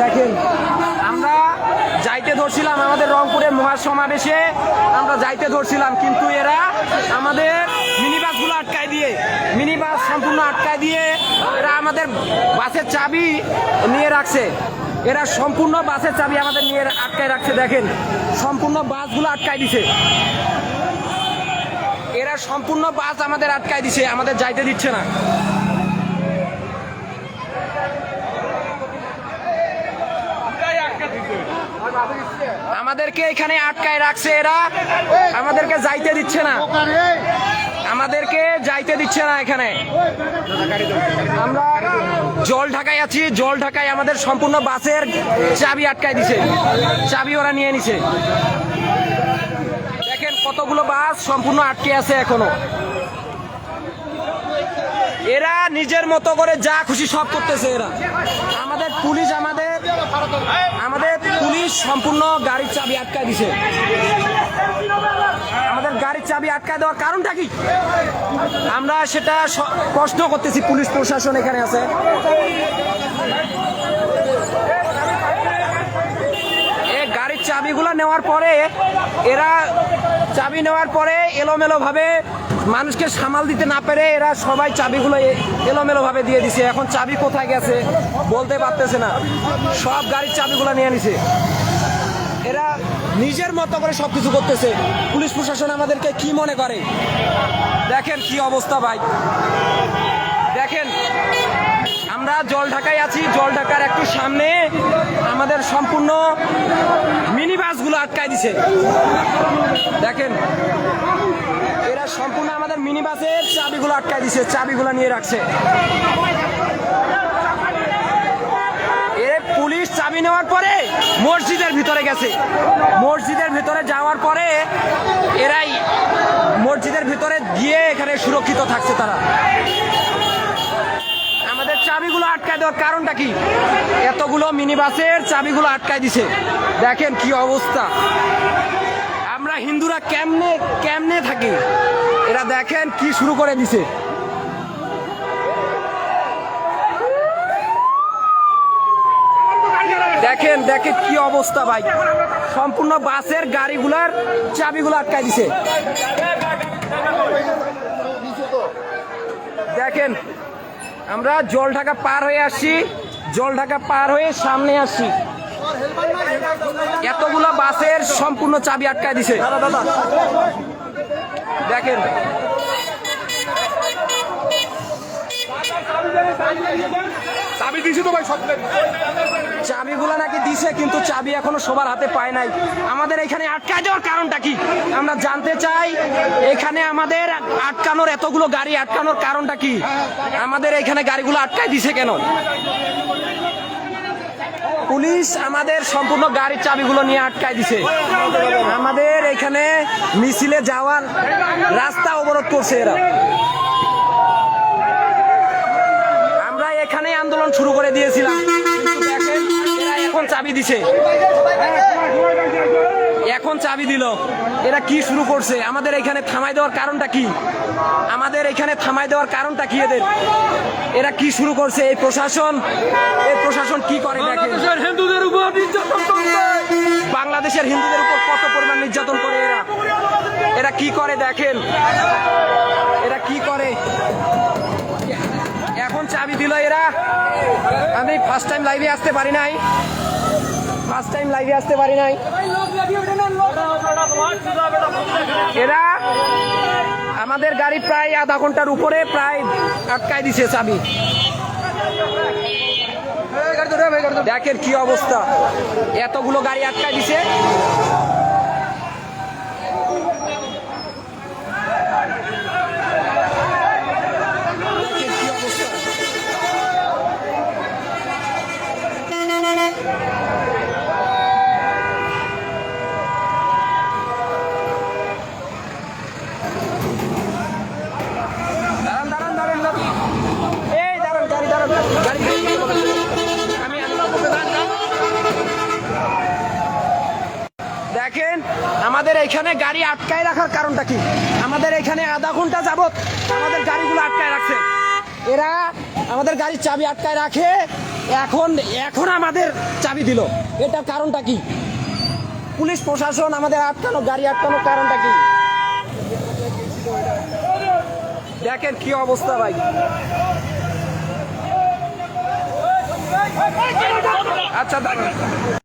দেখেন। আমরা যাইতে ধরছিলাম আমাদের রংপুরের মহাসমাবেশে, আমরা যাইতে ধরছিলাম, কিন্তু এরা আমাদের মিনি বাসগুলো আটকায় দিয়ে মিনি বাস সম্পূর্ণ আটকায় দিয়ে এরা আমাদের বাসের চাবি নিয়ে রাখছে। এরা সম্পূর্ণ বাসের চাবি আমাদের নিয়ে আটকায় রাখছে, দেখেন। সম্পূর্ণ বাসগুলো আটকায় দিছে। এরা সম্পূর্ণ বাস আমাদের আটকায় দিছে, আমাদের যাইতে দিচ্ছে না। আমাদেরকে এখানে আটকায় রাখছে এরা। আমাদেরকে যাইতে দিচ্ছে না। আমাদেরকে যাইতে দিচ্ছে না এখানে। আমরা জল ঢাকায় আছি। জল ঢাকায় আমাদের সম্পূর্ণ বাসের চাবি আটকায় দিছে। চাবি ওরা নিয়ে নিছে। দেখেন কতগুলো বাস সম্পূর্ণ আটকে আছে এখনও। এরা নিজের মতো করে যা খুশি সব করতেছে এরা। আমাদের পুলিশ সম্পূর্ণ গাড়ির চাবি আটকায় দিছে। আমাদের গাড়ির চাবি আটকায় দেওয়ার কারণটা কি? আমরা সেটা প্রশ্ন করতেছি, পুলিশ প্রশাসন এখানে আছে এ গাড়ির চাবিগুলো নেওয়ার পরে এরা চাবি নেওয়ার পরে এলোমেলো ভাবে মানুষকে সামাল দিতে না পেরে এরা সবাই চাবিগুলো এ- এলোমেলো ভাবে দিয়ে দিছে। এখন চাবি কোথায় গেছে বলতে পারতেছে না। সব গাড়ির চাবিগুলো নিয়ে নিছে। এরা নিজের মতো করে সবকিছু করতেছে। পুলিশ প্রশাসন আমাদেরকে কি মনে করে? দেখেন কি অবস্থা ভাই। দেখেন, আমরা জল ঢাকায় আছি, জল ঢাকার একটু সামনে আমাদের সম্পূর্ণ মিনি বাসগুলো আটকায় দিছে। দেখেন, এরা সম্পূর্ণ আমাদের মিনি বাসের চাবিগুলো আটকায় দিছে, চাবিগুলো নিয়ে রাখছে। পুলিশ চাবি নেওয়ার পরে মসজিদের ভিতরে গেছে। মসজিদের ভিতরে যাওয়ার পরে এরাই মসজিদের ভিতরে গিয়ে এখানে সুরক্ষিত থাকছে তারা। চাবিগুলো আটকায় দেওয়ার কারণটা কি? এতগুলো মিনি বাসের চাবিগুলো আটকায় দিছে। দেখেন কি অবস্থা। আমরা হিন্দুরা কেমনে কেমনে থাকি? এরা দেখেন কি শুরু করে দিছে। দেখেন দেখেন কি অবস্থা ভাই। সম্পূর্ণ বাসের গাড়িগুলার চাবিগুলো আটকায় দিছে। দেখেন আমরা জল ঢাকা পার হয়ে আসি, জল ঢাকা পার হয়ে সামনে আসি। এতগুলো বাসের সম্পূর্ণ চাবি আটকায় দিছে। দেখেন। চাবি দিছি তো ভাই সব চাবিগুলো নাকি দিছে, কিন্তু চাবি এখনও সবার হাতে পায় নাই। আমাদের এখানে আটকায় দেওয়ার কারণটা কি? আমরা জানতে চাই, এখানে আমাদের আটকানোর এতগুলো গাড়ি আটকানোর কারণটা কি? আমাদের এখানে গাড়িগুলো আটকায় দিছে কেন? পুলিশ আমাদের সম্পূর্ণ গাড়ির চাবিগুলো নিয়ে আটকায় দিছে। আমাদের এখানে মিছিলে যাওয়ার রাস্তা অবরোধ করছে এরা আমরা এখানে আন্দোলন শুরু করে দিয়েছিলাম। এখন চাবি দিছে। এখন চাবি দিল। এরা কি শুরু করছে? আমাদের এখানে থামাই দেওয়ার কারণটা কি? আমাদের এখানে থামাই দেওয়ার কারণটা কি এদের? এরা কি শুরু করছে? এই প্রশাসন? এই প্রশাসন কি করে দেখেন? হিন্দুদের উপর বাংলাদেশের হিন্দুদের উপর কত পরিমাণ নির্যাতন করে এরা? এরা কি করে দেখেন? এরা কি করে? দিল এরা। আমি ফার্স্ট টাইম লাইভে আসতে পারি নাই। ফার্স্ট টাইম লাইভে আসতে পারি নাই। এরা আমাদের গাড়ি প্রায় আধা ঘণ্টার উপরে প্রায় আটকায় দিছে চাবি। দেখেন কি অবস্থা। এতগুলো গাড়ি আটকায় দিছে দেখেন কি অবস্থা দাঁড়ান দাঁড়ান দাঁড়ান দাঁড়ান এই দাঁড়ান গাড়ি দাঁড়ান গাড়ি আমি দেখেন, আমাদের এখানে গাড়ি আটকায় রাখার কারণটা কি? আমাদের এখানে আধা ঘণ্টা যাবত আমাদের গাড়িগুলো আটকায় রাখছে। এরা আমাদের গাড়ির চাবি আটকায় রাখে। এখন এখন আমাদের চাবি দিল। এটার কারণটা কি? পুলিশ, প্রশাসন আমাদের আটকানো, গাড়ি আটকানোর কারণটা কি? দেখেন কি অবস্থা ভাই আচ্ছা।